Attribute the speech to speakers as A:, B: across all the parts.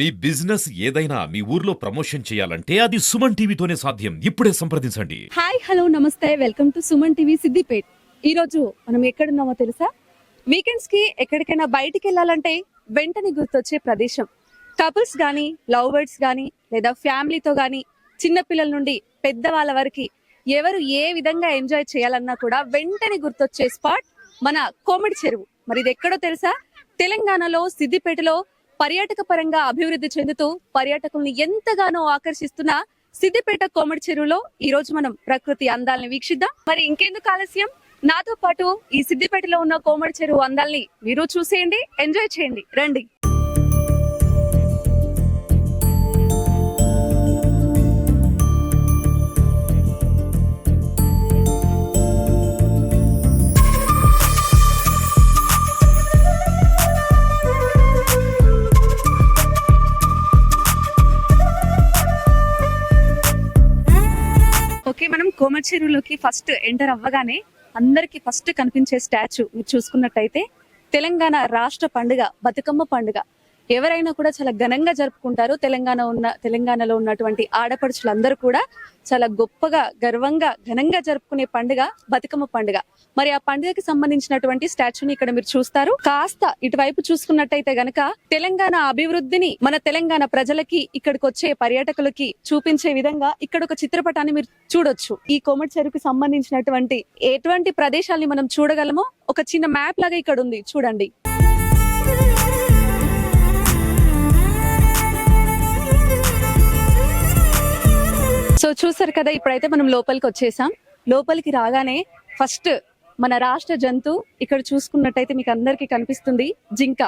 A: మీ business ఏదైనా మీ ఊర్లో promotion చేయాలంటే అది సుమన్ టీవీతోనే సాధ్యం. ఇప్పుడే సంప్రదించండి.
B: హాయ్ హలో నమస్తే. Welcome to Suman TV Siddipet. ఈ రోజు మనం ఎక్కడున్నామో తెలుసా? వీకెండ్స్కి ఎక్కడికైనా బయటికి వెళ్ళాలంటే వెంటనే గుర్తొచ్చే ప్రదేశం. కపుల్స్ కానీ లవ్ బర్డ్స్ కానీ లేదా ఫ్యామిలీతో కానీ చిన్నపిల్లల నుండి పెద్దవాళ్ళ వరకు ఎవరు ఏ విధంగా ఎంజాయ్ చేయాలన్నా కూడా వెంటనే గుర్తొచ్చే స్పాట్ మన కోమిడి చెరువు. మరి ఇది ఎక్కడో తెలుసా? తెలంగాణలో సిద్దిపేటలో పర్యాటక పరంగా అభివృద్ధి చెందుతూ పర్యాటకుల్ని ఎంతగానో ఆకర్షిస్తున్న సిద్దిపేట కోమడి చెరువులో ఈ రోజు మనం ప్రకృతి అందాలని వీక్షిద్దాం. మరి ఇంకెందుకు ఆలస్యం? నాతో పాటు ఈ సిద్దిపేటలో ఉన్న కోమడి చెరువు అందాల్ని మీరు చూసేయండి ఎంజాయ్ చేయండి. రండి. కోమచెరువులోకి ఫస్ట్ ఎంటర్ అవ్వగానే అందరికి ఫస్ట్ కనిపించే స్టాచ్యూ మీరు చూసుకున్నట్టయితే తెలంగాణ రాష్ట్ర పండుగ బతుకమ్మ పండుగ. ఎవరైనా కూడా చాలా ఘనంగా జరుపుకుంటారు. తెలంగాణ ఉన్న తెలంగాణలో ఉన్నటువంటి ఆడపడుచులందరూ కూడా చాలా గొప్పగా గర్వంగా ఘనంగా జరుపుకునే పండుగ బతుకమ్మ పండుగ. మరి ఆ పండుగకి సంబంధించినటువంటి స్టాచ్యూని ఇక్కడ మీరు చూస్తారు. కాస్త ఇటువైపు చూసుకున్నట్టయితే గనక తెలంగాణ అభివృద్ధిని మన తెలంగాణ ప్రజలకి ఇక్కడికి వచ్చే పర్యాటకులకి చూపించే విధంగా ఇక్కడ ఒక చిత్రపటాన్ని మీరు చూడొచ్చు. ఈ కోమటి చెరువుకి సంబంధించినటువంటి ఎటువంటి ప్రదేశాల్ని మనం చూడగలమో ఒక చిన్న మ్యాప్ లాగా ఇక్కడ ఉంది. చూడండి. సో చూసారు కదా ఇప్పుడైతే మనం లోపలికి వచ్చేసాం. లోపలికి రాగానే ఫస్ట్ మన రాష్ట్ర జంతు ఇక్కడ చూసుకున్నట్టయితే మీకు అందరికీ కనిపిస్తుంది జింక.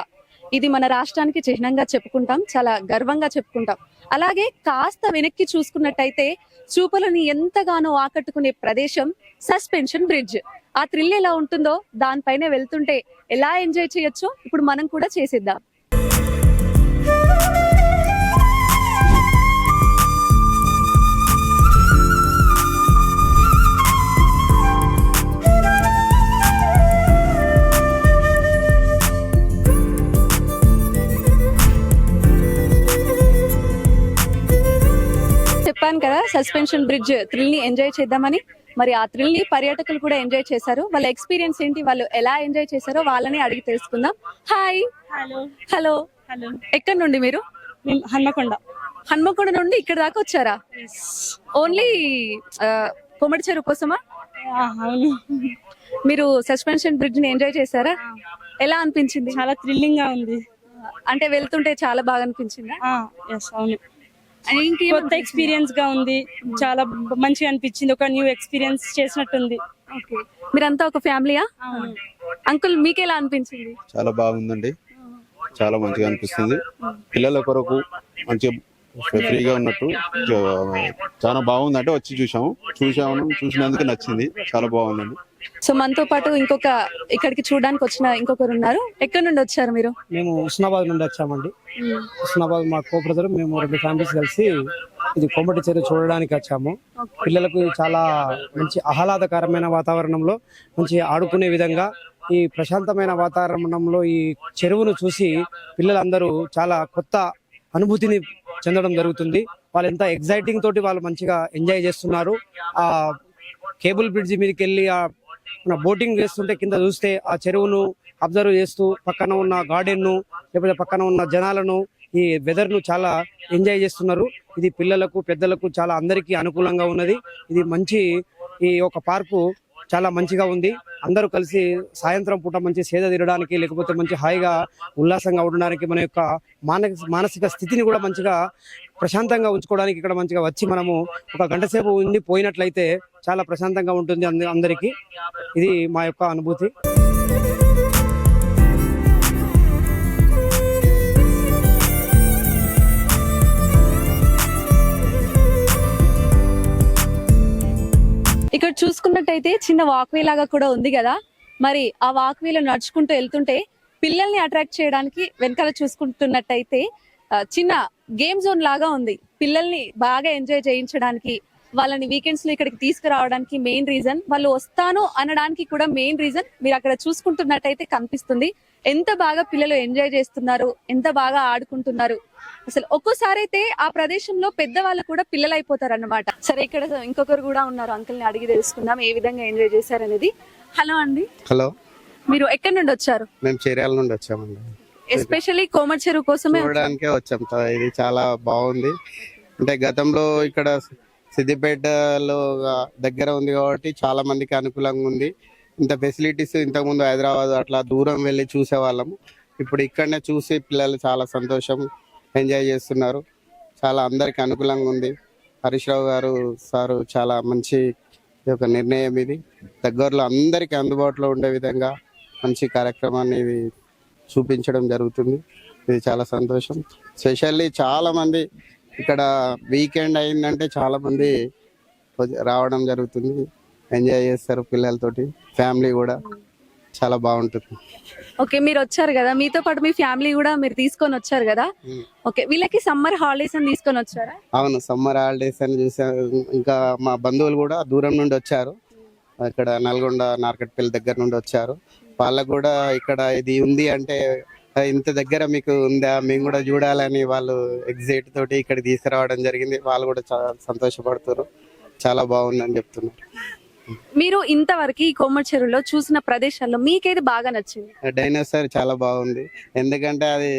B: ఇది మన రాష్ట్రానికి చిహ్నంగా చెప్పుకుంటాం చాలా గర్వంగా చెప్పుకుంటాం. అలాగే కాస్త వెనక్కి చూసుకున్నట్టయితే చూపులని ఎంతగానో ఆకట్టుకునే ప్రదేశం సస్పెన్షన్ బ్రిడ్జ్. ఆ థ్రిల్ ఎలా ఉంటుందో దానిపైన వెళ్తుంటే ఎలా ఎంజాయ్ చేయొచ్చో ఇప్పుడు మనం కూడా చేసేద్దాం. చెప్పాను కదా సస్పెన్షన్ బ్రిడ్జ్ థ్రిల్ని ఎంజాయ్ చేద్దామని. మరి ఆ థ్రిల్ని పర్యాటకులు కూడా ఎంజాయ్ చేశారు. వాళ్ళ ఎక్స్పీరియన్స్ ఏంటి? వాళ్ళు ఎలా ఎంజాయ్ చేశారో వాళ్ళని అడిగి తెలుసుకుందాం. హాయ్
C: హలో
B: హలో
C: హలో
B: ఎక్కడి నుండి మీరు?
C: హన్మకొండ.
B: హన్మకొండ నుండి ఇక్కడ దాకా వచ్చారా? ఓన్లీ కొమ్మడి చెరువు కోసమా?
C: అవును.
B: మీరు సస్పెన్షన్ బ్రిడ్జ్ని ఎంజాయ్ చేశారా? ఎలా అనిపించింది?
C: చాలా థ్రిల్లింగ్గా ఉంది.
B: అంటే వెళ్తుంటే చాలా బాగా అనిపించిందా?
C: అవును. కొత్త ఎక్స్పీరియన్స్గా ఉంది. చాలా మంచిగా అనిపించింది. ఒక న్యూ ఎక్స్పీరియన్స్ చేసినట్టుంది.
B: ఓకే మీరంతా ఒక ఫ్యామిలీయా? అంకుల్ మీకు ఎలా అనిపించింది?
D: చాలా బాగుందండి. చాలా మంచిగా అనిపిస్తుంది. పిల్లల కొరకు మంచిగా ఫ్రీగా ఉన్నట్టు చాలా బాగుందంటే వచ్చి చూసాము చూసాము చూసినందుకు నచ్చింది. చాలా బాగుందండి.
B: సో మనతో పాటు ఇంకొక ఇక్కడికి చూడడానికి వచ్చిన ఇంకొకరు ఉన్నారు. ఎక్కడి నుండి వచ్చారు మీరు?
E: మేము హుస్నాబాద్ నుండి వచ్చామండి. హుస్నాబాద్ మా కో బ్రదర్ మేము రెండు ఫ్యామిలీస్ కలిసి ఇది కొమ్మటి చెరువు చూడడానికి వచ్చాము. పిల్లలకు చాలా మంచి ఆహ్లాదకరమైన వాతావరణంలో మంచి ఆడుకునే విధంగా ఈ ప్రశాంతమైన వాతావరణంలో ఈ చెరువును చూసి పిల్లలందరూ చాలా కొత్త అనుభూతిని చెందడం జరుగుతుంది. వాళ్ళు ఎంత ఎగ్జైటింగ్ తోటి వాళ్ళు మంచిగా ఎంజాయ్ చేస్తున్నారు. ఆ కేబుల్ బ్రిడ్జ్ మీదకి వెళ్ళి ఆ మన బోటింగ్ చేస్తుంటే కింద చూస్తే ఆ చెరువును అబ్జర్వ్ చేస్తూ పక్కన ఉన్న గార్డెన్ను లేకపోతే పక్కన ఉన్న జనాలను ఈ వెదర్ను చాలా ఎంజాయ్ చేస్తున్నారు. ఇది పిల్లలకు పెద్దలకు చాలా అందరికీ అనుకూలంగా ఉన్నది. ఇది మంచి ఈ యొక్క పార్కు చాలా మంచిగా ఉంది. అందరూ కలిసి సాయంత్రం పూట మంచి సేద తీరడానికి లేకపోతే మంచి హాయిగా ఉల్లాసంగా ఉండడానికి మన యొక్క మానసిక మానసిక స్థితిని కూడా మంచిగా ప్రశాంతంగా ఉంచుకోవడానికి ఇక్కడ మంచిగా వచ్చి మనము ఒక గంట సేపు ఉండి పోయినట్లయితే చాలా ప్రశాంతంగా ఉంటుంది అంద- అందరికీ. ఇది మా యొక్క అనుభూతి.
B: ఇక్కడ చూసుకున్నట్టయితే చిన్న వాక్వే లాగా కూడా ఉంది కదా. మరి ఆ వాక్వేలో నడుచుకుంటూ వెళ్తుంటే పిల్లల్ని అట్రాక్ట్ చేయడానికి వెనకాల చూసుకుంటున్నట్టయితే చిన్న గేమ్ జోన్ లాగా ఉంది. పిల్లల్ని బాగా ఎంజాయ్ చేయించడానికి వాళ్ళని వీకెండ్స్లో ఇక్కడికి తీసుకురావడానికి మెయిన్ రీజన్ వాళ్ళు వస్తాను అనడానికి కూడా మెయిన్ రీజన్ మీరు అక్కడ చూసుకుంటున్నట్టయితే కనిపిస్తుంది. ఎంత బాగా పిల్లలు ఎంజాయ్ చేస్తున్నారు ఎంత బాగా ఆడుకుంటున్నారు అసలు ఒక్కోసారి అయితే ఆ ప్రదేశంలో పెద్దవాళ్ళు కూడా పిల్లలు అయిపోతారు అన్నమాట సరే ఇక్కడ ఇంకొకరు కూడా ఉన్నారు. అంకుల్ని అడిగి తెలుసుకుందాం. ఏ విధంగా ఎంజాయ్ చేశారు అనేది హలో అండి.
F: హలో.
B: మీరు ఎక్కడి నుండి వచ్చారు?
F: మేము చీరాల నుండి వచ్చామండి.
B: ఎస్పెషల్లీ కోమర్ చెరువు కోసమే
F: చూడడానికే వచ్చాం. ఇది చాలా బాగుంది. అంటే గతంలో ఇక్కడ సిద్దిపేటలో దగ్గర ఉంది కాబట్టి చాలా మందికి అనుకూలంగా ఉంది. ఇంత ఫెసిలిటీస్ ఇంతకుముందు హైదరాబాద్ అట్లా దూరం వెళ్ళి చూసేవాళ్ళము. ఇప్పుడు ఇక్కడనే చూసి పిల్లలు చాలా సంతోషం. ఎంజాయ్ చేస్తున్నారు. చాలా అందరికి అనుకూలంగా ఉంది. హరీష్ రావు గారు సారు చాలా మంచి ఒక నిర్ణయం ఇది. దగ్గరలో అందరికి అందుబాటులో ఉండే విధంగా మంచి కార్యక్రమాన్ని ఇది చూపించడం జరుగుతుంది. ఇది చాలా సంతోషం. స్పెషల్లీ చాలా మంది ఇక్కడ వీకెండ్ అయిందంటే చాలా మంది రావడం జరుగుతుంది. ఎంజాయ్ చేస్తారు పిల్లలతోటి ఫ్యామిలీ కూడా. చాలా బాగుంటుంది.
B: ఓకే మీరు వచ్చారు కదా. మీతో పాటు మీ ఫ్యామిలీ కూడా మీరు తీసుకొని వచ్చారు కదా. ఓకే వీళ్ళకి సమ్మర్ హాలిడేస్ అని తీసుకొని వచ్చారా?
F: అవును సమ్మర్ హాలిడేస్ అని చూసాను ఇంకా మా బంధువులు కూడా దూరం నుండి వచ్చారు. ఇక్కడ నల్గొండ నార్కట్పల్లి దగ్గర నుండి వచ్చారు. వాళ్ళకు కూడా ఇక్కడ ఇది ఉంది అంటే "ఆ, ఇంత దగ్గర మీకు ఉందా? మేము కూడా చూడాలని వాళ్ళు ఎగ్జైట్ తోటి ఇక్కడ తీసుకురావడం జరిగింది. వాళ్ళు కూడా చాలా సంతోషపడుతారు చాలా బాగుందని చెప్తున్నారు.
B: మీరు ఇంతవరకు ఈ కోమర్ చెరువులో చూసిన ప్రదేశాల్లో మీకేది బాగా నచ్చింది?
F: డైనోసార్ చాలా బాగుంది. ఎందుకంటే అది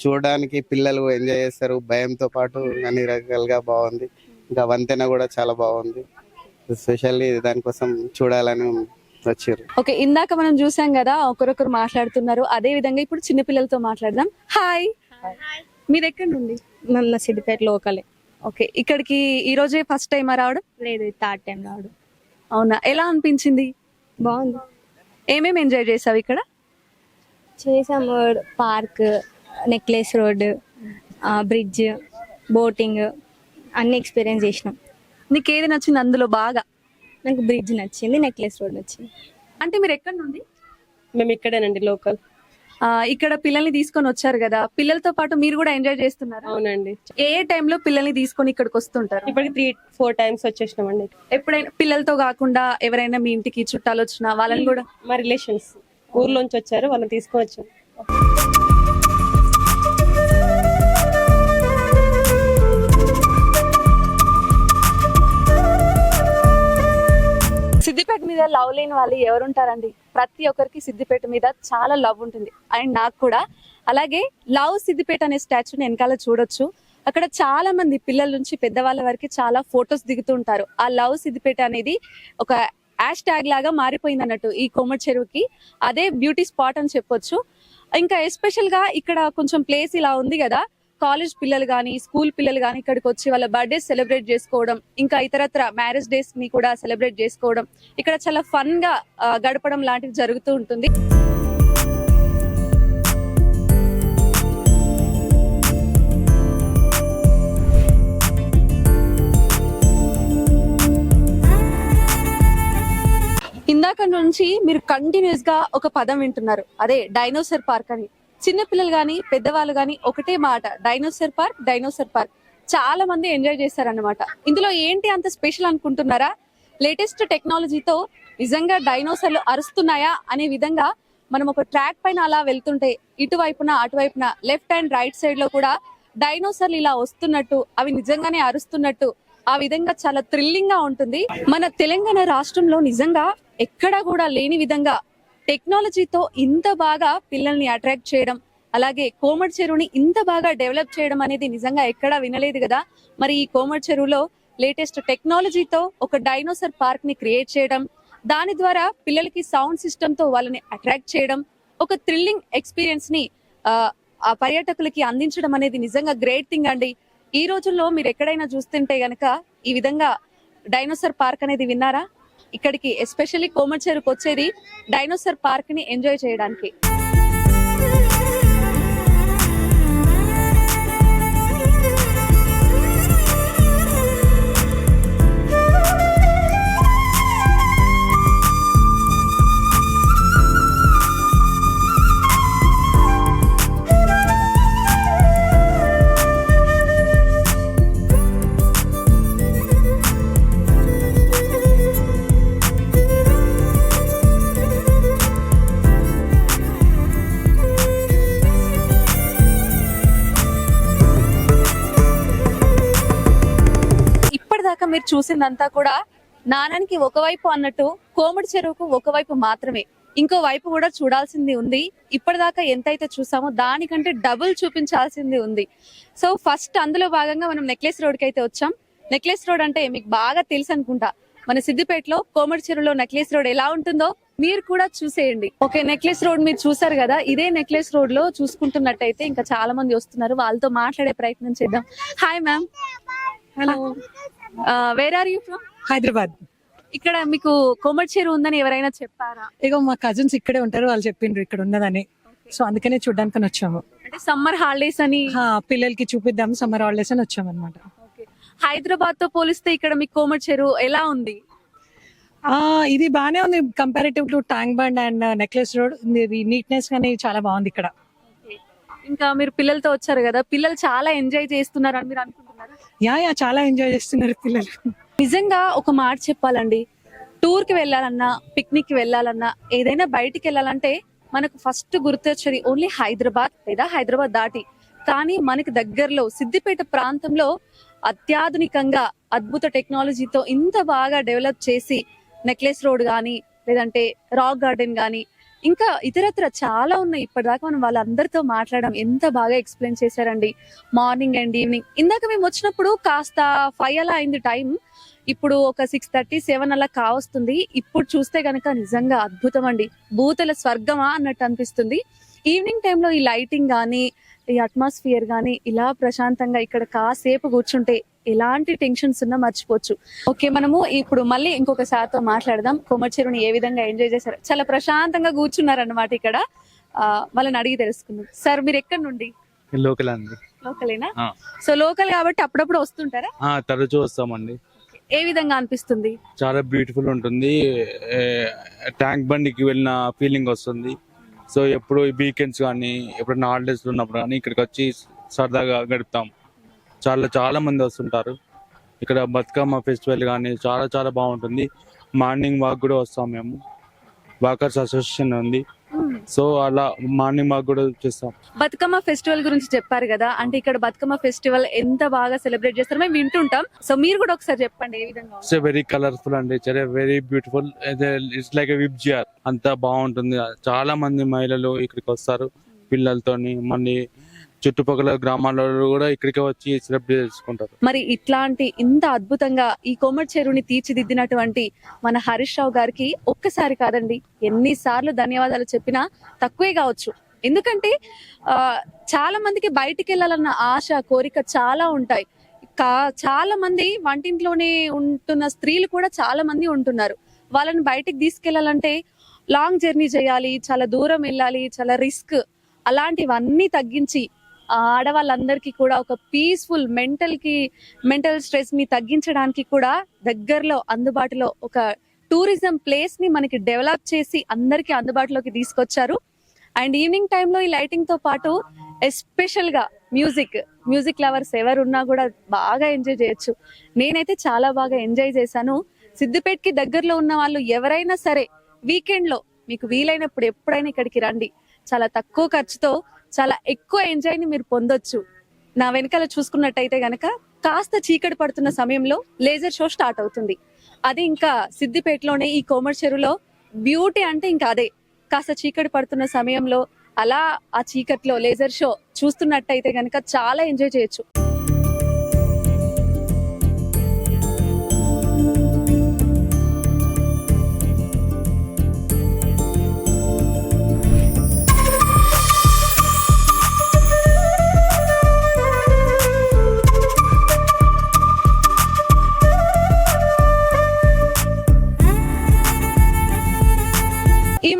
F: చూడడానికి పిల్లలు ఎంజాయ్ చేస్తారు. భయంతో పాటు అన్ని రకాలుగా బాగుంది. ఇంకా వంతెన కూడా చాలా బాగుంది. స్పెషల్లీ దానికోసం చూడాలని వచ్చారు.
B: ఓకే ఇందాక మనం చూసాం కదా ఒకరొకరు మాట్లాడుతున్నారు. అదే విధంగా ఇప్పుడు చిన్న పిల్లలతో మాట్లాడదాం. హాయ్ మీరు ఎక్కడి నుండి?
G: మన సిద్దిపేట లోకలే.
B: ఓకే ఇక్కడికి ఈ రోజే ఫస్ట్ టైం రావడం?
G: లేదు థర్డ్ టైం రావడం.
B: అవునా? ఎలా అనిపించింది?
G: బాగుంది.
B: ఏమేమి ఎంజాయ్ చేసావు ఇక్కడ?
G: చేసాము park necklace road bridge boating అన్ని ఎక్స్పీరియన్స్ చేసినాం.
B: నీకు ఏది నచ్చింది అందులో బాగా?
G: నాకు బ్రిడ్జ్ నచ్చింది నెక్లెస్ రోడ్ నచ్చింది.
B: అంటే మీరు ఎక్కడి నుండి?
C: మేము ఇక్కడేనండి లోకల్.
B: ఇక్కడ పిల్లల్ని తీసుకొని వచ్చారు కదా పిల్లలతో పాటు మీరు కూడా ఎంజాయ్ చేస్తున్నారు?
C: అవునండి.
B: ఏ ఏ టైంలో పిల్లల్ని తీసుకొని ఇక్కడికి వస్తుంటారు?
C: ఇప్పటికి త్రీ ఫోర్ టైమ్స్ వచ్చేసినామండి.
B: ఎప్పుడైనా పిల్లలతో కాకుండా ఎవరైనా మీ ఇంటికి చుట్టాలు వచ్చినా వాళ్ళని కూడా
C: మా రిలేషన్స్ ఊర్లోంచి వచ్చారు వాళ్ళని తీసుకొని వచ్చాం
B: సిద్దిపేట మీద లవ్ లేని వాళ్ళు ఎవరుంటారండి? ప్రతి ఒక్కరికి సిద్దిపేట మీద చాలా లవ్ ఉంటుంది. అండ్ నాకు కూడా. అలాగే లవ్ సిద్దిపేట అనే స్టాచ్యూని వెనకాల చూడొచ్చు. అక్కడ చాలా మంది పిల్లల నుంచి పెద్దవాళ్ళ వరకు చాలా ఫొటోస్ దిగుతుంటారు. ఆ లవ్ సిద్దిపేట అనేది ఒక యాష్ ట్యాగ్ లాగా మారిపోయింది అన్నట్టు ఈ కొమ్మటి చెరువుకి. అదే బ్యూటీ స్పాట్ అని చెప్పొచ్చు. ఇంకా ఎస్పెషల్గా ఇక్కడ కొంచెం ప్లేస్ ఇలా ఉంది కదా. కాలేజ్ పిల్లలు కానీ స్కూల్ పిల్లలు కానీ ఇక్కడికి వచ్చి వాళ్ళ బర్త్డే సెలబ్రేట్ చేసుకోవడం ఇంకా ఇతరత్ర మ్యారేజ్ డేస్ని కూడా సెలబ్రేట్ చేసుకోవడం ఇక్కడ చాలా ఫన్గా గడపడం లాంటివి జరుగుతూ ఉంటుంది. ఇందాక నుంచి మీరు కంటిన్యూస్గా ఒక పదం వింటున్నారు. అదే డైనోసర్ పార్క్ అని. చిన్న పిల్లలు పెద్దవాళ్ళు కానీ ఒకటే మాట. డైనోసర్ పార్క్ డైనోసర్ పార్క్ చాలా మంది ఎంజాయ్ చేశారన్నమాట. ఇందులో ఏంటి అంత స్పెషల్ అనుకుంటున్నారా? లేటెస్ట్ టెక్నాలజీతో నిజంగా డైనోసర్లు అరుస్తున్నాయా అనే విధంగా మనం ఒక ట్రాక్ పైన అలా వెళ్తుంటే ఇటువైపున అటువైపున లెఫ్ట్ అండ్ రైట్ సైడ్లో కూడా డైనోసర్లు ఇలా వస్తున్నట్టు అవి నిజంగానే అరుస్తున్నట్టు ఆ విధంగా చాలా థ్రిల్లింగ్గా ఉంటుంది. మన తెలంగాణ రాష్ట్రంలో నిజంగా ఎక్కడా కూడా లేని విధంగా టెక్నాలజీతో ఇంత బాగా పిల్లల్ని అట్రాక్ట్ చేయడం అలాగే కోమటి చెరువుని ఇంత బాగా డెవలప్ చేయడం అనేది నిజంగా ఎక్కడా వినలేదు కదా. మరి ఈ కోమటి చెరువులో లేటెస్ట్ టెక్నాలజీతో ఒక డైనోసర్ పార్క్ని క్రియేట్ చేయడం దాని ద్వారా పిల్లలకి సౌండ్ సిస్టమ్తో వాళ్ళని అట్రాక్ట్ చేయడం ఒక థ్రిల్లింగ్ ఎక్స్పీరియన్స్ని ఆ, ఆ పర్యాటకులకి అందించడం అనేది నిజంగా గ్రేట్ థింగ్ అండి. ఈ రోజుల్లో మీరు ఎక్కడైనా చూస్తుంటే గనక ఈ విధంగా డైనోసర్ పార్క్ అనేది విన్నారా? ఇక్కడికి ఎస్పెషల్లీ కోమటి వచ్చేది డైనోసర్ పార్క్ని ఎంజాయ్ చేయడానికి. చూసిందంతా కూడా నాణానికి ఒకవైపు అన్నట్టు కోమటి చెరువుకు ఒకవైపు మాత్రమే. ఇంకో వైపు కూడా చూడాల్సింది ఉంది. ఇప్పటిదాకా ఎంతైతే చూసామో దానికంటే డబుల్ చూపించాల్సింది ఉంది. సో ఫస్ట్ అందులో భాగంగా మనం నెక్లెస్ రోడ్కి అయితే వచ్చాం. నెక్లెస్ రోడ్ అంటే మీకు బాగా తెలుసు అనుకుంటా. మన సిద్దిపేటలో కోమటి చెరువులో నెక్లెస్ రోడ్ ఎలా ఉంటుందో మీరు కూడా చూసేయండి. ఓకే నెక్లెస్ రోడ్ మీరు చూసారు కదా? ఇదే నెక్లెస్ రోడ్లో చూసుకుంటున్నట్టయితే ఇంకా చాలా మంది వస్తున్నారు. వాళ్ళతో మాట్లాడే ప్రయత్నం చేద్దాం. Hi ma'am
C: hello
B: where are you from
C: Hyderabad.
B: ఇక్కడ మీకు కోమటి చెరువు ఉందని ఎవరైనా చెప్పారా?
C: ఇగో మా కజిన్స్ ఇక్కడే ఉంటారు వాళ్ళు చెప్పిండ్రు ఇక్కడ ఉన్నదని. సో అందుకనే చూడడానికి వచ్చాము.
B: అంటే సమ్మర్ హాలిడేస్ అని?
C: హా, పిల్లలకి చూపిద్దాం సమ్మర్ హాలిడేస్ అని వచ్చాము అనమాట
B: హైదరాబాద్తో పోలిస్తే ఇక్కడ మీకు కోమటి చెరువు ఎలా ఉంది?
C: ఇది బానే ఉంది comparative to tank bund and necklace road neatness కానీ చాలా బాగుంది ఇక్కడ.
B: ఇంకా మీరు పిల్లలతో వచ్చారు కదా పిల్లలు చాలా ఎంజాయ్ చేస్తున్నారు అని మీరు అనుకుంటున్నారా?
C: యా యా చాలా ఎంజాయ్ చేస్తున్నారు పిల్లలు.
B: నిజంగా ఒక మాట చెప్పాలండి. టూర్కి వెళ్ళాలన్నా పిక్నిక్కి వెళ్ళాలన్నా ఏదైనా బయటికి వెళ్ళాలంటే మనకు ఫస్ట్ గుర్తొచ్చేది ఓన్లీ హైదరాబాద్ లేదా హైదరాబాద్ దాటి. కానీ మనకి దగ్గరలో సిద్దిపేట ప్రాంతంలో అత్యాధునికంగా అద్భుత టెక్నాలజీతో ఇంత బాగా డెవలప్ చేసి నెక్లెస్ రోడ్ కానీ లేదంటే రాక్ గార్డెన్ కానీ ఇంకా ఇతరత్ర చాలా ఉన్నాయి. ఇప్పటిదాకా మనం వాళ్ళందరితో మాట్లాడడం ఎంత బాగా ఎక్స్ప్లెయిన్ చేశారండి. మార్నింగ్ అండ్ ఈవినింగ్ ఇందాక మేము వచ్చినప్పుడు కాస్త ఫైవ్ అలా అయింది టైం ఇప్పుడు ఒక సిక్స్ థర్టీ సెవెన్ అలా కావస్తుంది. ఇప్పుడు చూస్తే గనక నిజంగా అద్భుతం అండి. భూతల స్వర్గమా అన్నట్టు అనిపిస్తుంది. ఈవినింగ్ టైంలో ఈ లైటింగ్ కానీ ఈ అట్మాస్ఫియర్ కానీ ఇలా ప్రశాంతంగా ఇక్కడ కాసేపు కూర్చుంటే ఎలాంటి టెన్షన్స్ ఉన్నా మర్చిపోవచ్చు. ఓకే మనము ఇప్పుడు మళ్ళీ ఇంకొక సార్తో మాట్లాడదాం. కొమ్మరి చెరువుని ఏ విధంగా ఎంజాయ్ చేశారు? చాలా ప్రశాంతంగా కూర్చున్నారు అన్నమాట ఇక్కడ వాళ్ళని అడిగి తెలుసుకుందాం. సార్ మీరు ఎక్కడి నుండి?
H: లోకల్ అండి.
B: లోకలేనా. సో లోకల్ కాబట్టి అప్పుడప్పుడు వస్తుంటారా?
H: తరచూ వస్తామండి.
B: ఏ విధంగా అనిపిస్తుంది?
H: చాలా బ్యూటిఫుల్ ఉంటుంది. ట్యాంక్ బండికి వెళ్ళిన ఫీలింగ్ వస్తుంది. సో ఎప్పుడు వీకెండ్స్ కానీ ఎప్పుడైనా హాలిడేస్ ఉన్నప్పుడు కానీ ఇక్కడికి వచ్చి సరదాగా గడుపుతాం. చాలా చాలా మంది వస్తుంటారు. ఇక్కడ బతుకమ్మ ఫెస్టివల్ కానీ చాలా చాలా బాగుంటుంది. మార్నింగ్ వాక్ కూడా వస్తాం మేము. వాకర్స్ అసోసియేషన్ ఉంది. సో అలా మార్నింగ్ వాక్ కూడా చేస్తాం.
B: బతుకమ్మ ఫెస్టివల్ గురించి చెప్పారు కదా. అంటే ఇక్కడ బతుకమ్మ ఫెస్టివల్ ఎంత బాగా సెలబ్రేట్ చేస్తారో మేము వింటుంటాం. సో మీరు కూడా ఒకసారి చెప్పండి ఏ విధంగా ఉందో.
H: ఇట్స్ వెరీ కలర్ఫుల్ అండి చాలా very beautiful it's like vibe GR అంతా బాగుంటుంది. చాలా మంది మహిళలు ఇక్కడికి వస్తారు. పిల్లలతోని మళ్ళీ చుట్టుపక్కల గ్రామాలలో కూడా ఇక్కడికి వచ్చి సెలబ్రేట్ చేసుకుంటారు.
B: మరి ఇట్లాంటి ఇంత అద్భుతంగా ఈ కొమ్మటి చెరువుని తీర్చిదిద్దినటువంటి మన హరీష్ రావు గారికి ఒక్కసారి కాదండి ఎన్నిసార్లు ధన్యవాదాలు చెప్పినా తక్కువే కావచ్చు. ఎందుకంటే చాలా మందికి బయటికి వెళ్ళాలన్న ఆశ కోరిక చాలా ఉంటాయి. కా చాలా మంది వంటింట్లోనే ఉంటున్న స్త్రీలు కూడా చాలా మంది ఉంటున్నారు. వాళ్ళని బయటికి తీసుకెళ్ళాలంటే లాంగ్ జర్నీ చేయాలి చాలా దూరం వెళ్ళాలి చాలా రిస్క్ అలాంటివన్నీ తగ్గించి ఆడవాళ్ళందరికీ కూడా ఒక పీస్ఫుల్ మెంటల్కి మెంటల్ స్ట్రెస్ని తగ్గించడానికి కూడా దగ్గరలో అందుబాటులో ఒక టూరిజం ప్లేస్ని మనకి డెవలప్ చేసి అందరికీ అందుబాటులోకి తీసుకొచ్చారు. అండ్ ఈవినింగ్ టైంలో ఈ లైటింగ్తో పాటు ఎస్పెషల్గా మ్యూజిక్ మ్యూజిక్ లవర్స్ ఎవరు ఉన్నా కూడా బాగా ఎంజాయ్ చేయొచ్చు. నేనైతే చాలా బాగా ఎంజాయ్ చేశాను. సిద్దిపేటకి దగ్గరలో ఉన్న వాళ్ళు ఎవరైనా సరే వీకెండ్లో మీకు వీలైనప్పుడు ఎప్పుడైనా ఇక్కడికి రండి. చాలా తక్కువ ఖర్చుతో చాలా ఎక్కువ ఎంజాయ్ని మీరు పొందొచ్చు. నా వెనకాల చూసుకున్నట్టయితే గనక కాస్త చీకటి పడుతున్న సమయంలో లేజర్ షో స్టార్ట్ అవుతుంది. అది ఇంకా సిద్దిపేటలోనే ఈ కోమర్ చెరువులో బ్యూటీ అంటే ఇంకా అదే. కాస్త చీకటి పడుతున్న సమయంలో అలా ఆ చీకట్లో లేజర్ షో చూస్తున్నట్టయితే గనక చాలా ఎంజాయ్ చేయొచ్చు.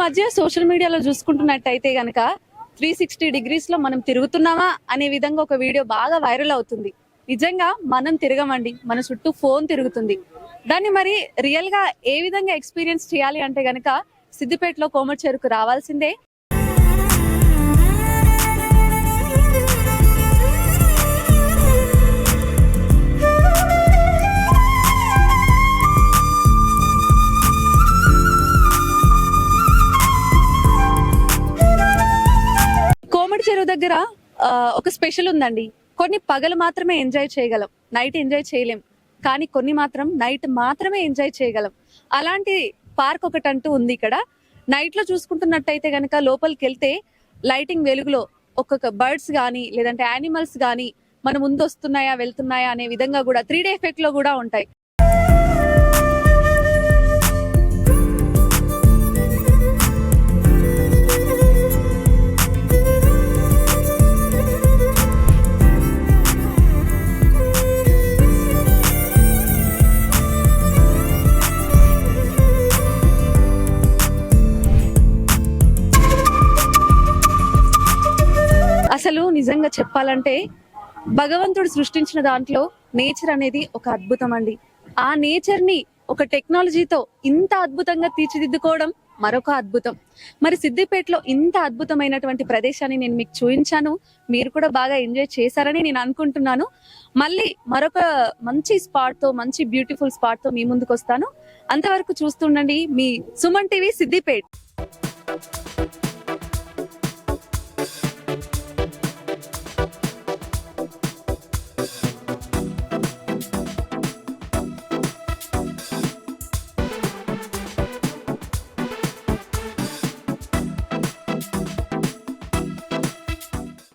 B: మధ్య సోషల్ మీడియాలో చూసుకుంటున్నట్టయితే గనక త్రీ సిక్స్టీ డిగ్రీస్లో మనం తిరుగుతున్నామా అనే విధంగా ఒక వీడియో బాగా వైరల్ అవుతుంది. నిజంగా మనం తిరగమండి. మన చుట్టూ ఫోన్ తిరుగుతుంది. దాన్ని మరి రియల్గా ఏ విధంగా ఎక్స్పీరియన్స్ చేయాలి అంటే గనక సిద్దిపేటలో కోమర్ చెరుకు రావాల్సిందే. దగ్గర ఒక స్పెషల్ ఉందండి. కొన్ని పగలు మాత్రమే ఎంజాయ్ చేయగలం. నైట్ ఎంజాయ్ చేయలేం. కానీ కొన్ని మాత్రం నైట్ మాత్రమే ఎంజాయ్ చేయగలం. అలాంటి పార్క్ ఒకటి అంటూ ఉంది ఇక్కడ. నైట్లో చూసుకుంటున్నట్టయితే కనుక లోపలికి వెళ్తే లైటింగ్ వెలుగులో ఒక్కొక్క బర్డ్స్ కానీ లేదంటే యానిమల్స్ కానీ మన ముందు వస్తున్నాయా వెళ్తున్నాయా అనే విధంగా కూడా త్రీ డే ఎఫెక్ట్లో కూడా ఉంటాయి. చెప్పాలంటే భగవంతుడు సృష్టించిన దాంట్లో నేచర్ అనేది ఒక అద్భుతం అండి. ఆ నేచర్ని ఒక టెక్నాలజీతో ఇంత అద్భుతంగా తీర్చిదిద్దుకోవడం మరొక అద్భుతం. మరి సిద్దిపేటలో ఇంత అద్భుతమైనటువంటి ప్రదేశాన్ని నేను మీకు చూపించాను. మీరు కూడా బాగా ఎంజాయ్ చేశారని నేను అనుకుంటున్నాను. మళ్ళీ మరొక మంచి స్పాట్తో మంచి బ్యూటిఫుల్ స్పాట్తో మీ ముందుకు వస్తాను అంతవరకు చూస్తుండండి మీ సుమన్ టీవీ సిద్దిపేట్.